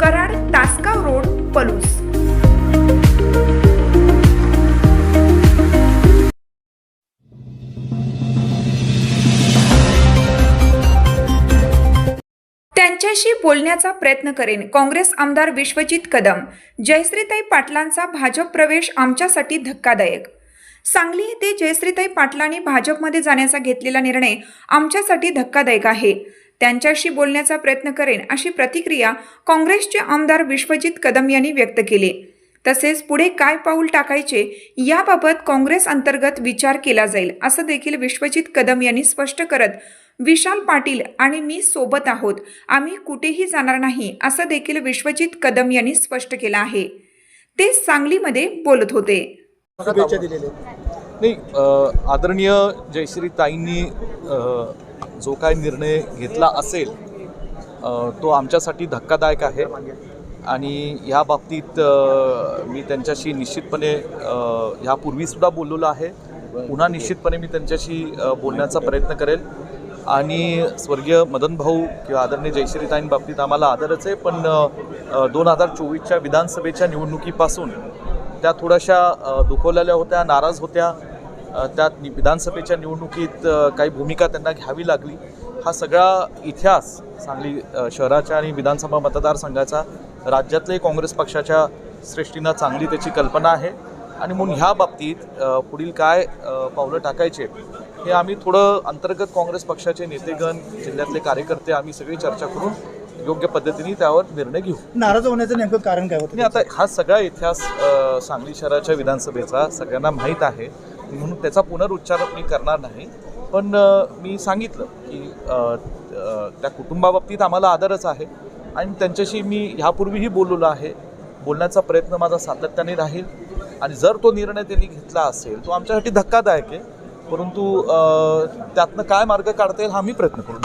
Karad Tasgaon road Palus. त्यांच्याशी बोलण्याचा प्रयत्न करेन काँग्रेस आमदार विश्वजित कदम. जयश्रीताई पाटलांचा भाजप प्रवेश आमच्यासाठी धक्कादायक. सांगली येथे जयश्रीताई पाटलांनी भाजपमध्ये जाण्याचा घेतलेला निर्णय आमच्यासाठी धक्कादायक आहे. त्यांच्याशी बोलण्याचा प्रयत्न करेन अशी प्रतिक्रिया काँग्रेसचे आमदार विश्वजित कदम यांनी व्यक्त केली. तसेच पुढे काय पाऊल टाकायचे याबाबत काँग्रेस अंतर्गत विचार केला जाईल असं देखील विश्वजित कदम यांनी स्पष्ट करत विशाल पाटील आणि मी सोबत आहोत आम्ही कुठेही जाणार नाही असं देखील विश्वजित कदम यांनी स्पष्ट केलं आहे. ते सांगलीमध्ये बोलत होते. नाही आदरणीय जयश्रीताईंनी अ, जो काय निर्णय घेतला असेल तो आमच्यासाठी धक्कादायक आहे. आणि ह्या बाबतीत मी त्यांच्याशी निश्चितपणे ह्यापूर्वीसुद्धा बोललेलो आहे. पुन्हा निश्चितपणे मी त्यांच्याशी बोलण्याचा प्रयत्न करेल. आणि स्वर्गीय मदन भाऊ किंवा आदरणीय जयश्रीताईं बाबतीत आम्हाला आदरच आहे. पण दोन हजार चोवीसच्या विधानसभेच्या निवडणुकीपासून त्या थोड्याशा दुखवलेल्या होत्या नाराज होत्या. त्यात विधानसभेच्या निवडणुकीत काही भूमिका त्यांना घ्यावी लागली. हा सगळा इतिहास सांगली शहराच्या आणि विधानसभा मतदारसंघाचा राज्यातले काँग्रेस पक्षाच्या सृष्टीनं चांगली त्याची कल्पना आहे. आणि म्हणून ह्या बाबतीत पुढील काय पावलं टाकायचे हे आम्ही थोडं अंतर्गत काँग्रेस पक्षाचे नेतेगण जिल्ह्यातले कार्यकर्ते आम्ही सगळी चर्चा करून योग्य पद्धतीने त्यावर निर्णय घेऊ. नाराज होण्याचं नेमकं कारण काय होतं आता हा सगळा इतिहास सांगली शहराच्या विधानसभेचा सगळ्यांना माहीत आहे. म्हणून त्याचा पुनरुच्चार मी करणार नाही. पण मी सांगितलं की त्या कुटुंबाबाबतीत आम्हाला आदरच आहे. आणि त्यांच्याशी मी ह्यापूर्वीही बोललेलो आहे. बोलण्याचा प्रयत्न माझा सातत्याने राहील. आणि जर तो निर्णय त्यांनी घेतला असेल तो आमच्यासाठी धक्कादायक आहे. परंतु त्यातनं काय मार्ग काढता येईल हा मी प्रयत्न करू.